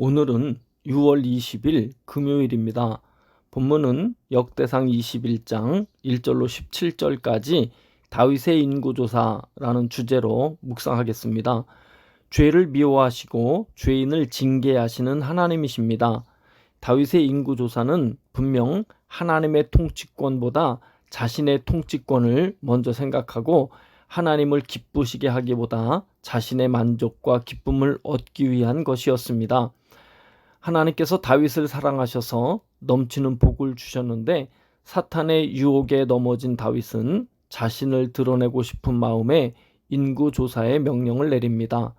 오늘은 6월 20일 금요일입니다. 본문은 역대상 21장 1절로 17절까지 다윗의 인구조사라는 주제로 묵상하겠습니다. 죄를 미워하시고 죄인을 징계하시는 하나님이십니다. 다윗의 인구조사는 분명 하나님의 통치권보다 자신의 통치권을 먼저 생각하고 하나님을 기쁘시게 하기보다 자신의 만족과 기쁨을 얻기 위한 것이었습니다. 하나님께서 다윗을 사랑하셔서 넘치는 복을 주셨는데 사탄의 유혹에 넘어진 다윗은 자신을 드러내고 싶은 마음에 인구 조사의 명령을 내립니다.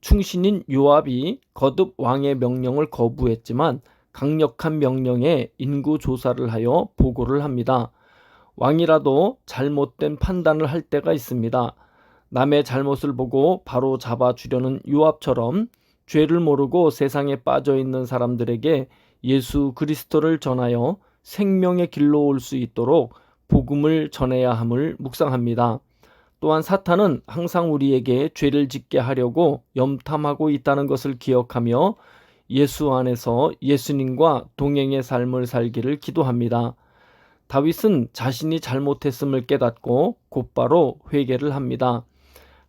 충신인 요압이 거듭 왕의 명령을 거부했지만 강력한 명령에 인구 조사를 하여 보고를 합니다. 왕이라도 잘못된 판단을 할 때가 있습니다. 남의 잘못을 보고 바로 잡아 주려는 요압처럼 죄를 모르고 세상에 빠져 있는 사람들에게 예수 그리스도를 전하여 생명의 길로 올 수 있도록 복음을 전해야 함을 묵상합니다. 또한 사탄은 항상 우리에게 죄를 짓게 하려고 염탐하고 있다는 것을 기억하며 예수 안에서 예수님과 동행의 삶을 살기를 기도합니다. 다윗은 자신이 잘못했음을 깨닫고 곧바로 회개를 합니다.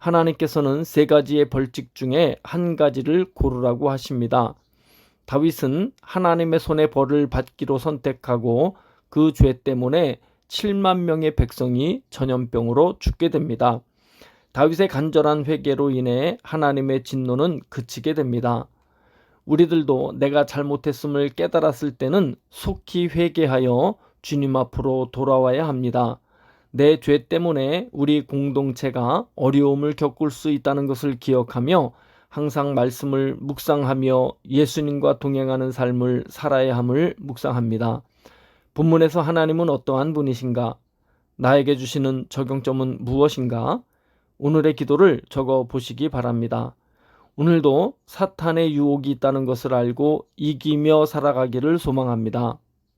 하나님께서는 세 가지의 벌칙 중에 한 가지를 고르라고 하십니다. 다윗은 하나님의 손에 벌을 받기로 선택하고 그 죄 때문에 7만 명의 백성이 전염병으로 죽게 됩니다. 다윗의 간절한 회개로 인해 하나님의 진노는 그치게 됩니다. 우리들도 내가 잘못했음을 깨달았을 때는 속히 회개하여 주님 앞으로 돌아와야 합니다. 내 죄 때문에 우리 공동체가 어려움을 겪을 수 있다는 것을 기억하며 항상 말씀을 묵상하며 예수님과 동행하는 삶을 살아야 함을 묵상합니다. 본문에서 하나님은 어떠한 분이신가? 나에게 주시는 적용점은 무엇인가? 오늘의 기도를 적어 보시기 바랍니다. 오늘도 사탄의 유혹이 있다는 것을 알고 이기며 살아가기를 소망합니다.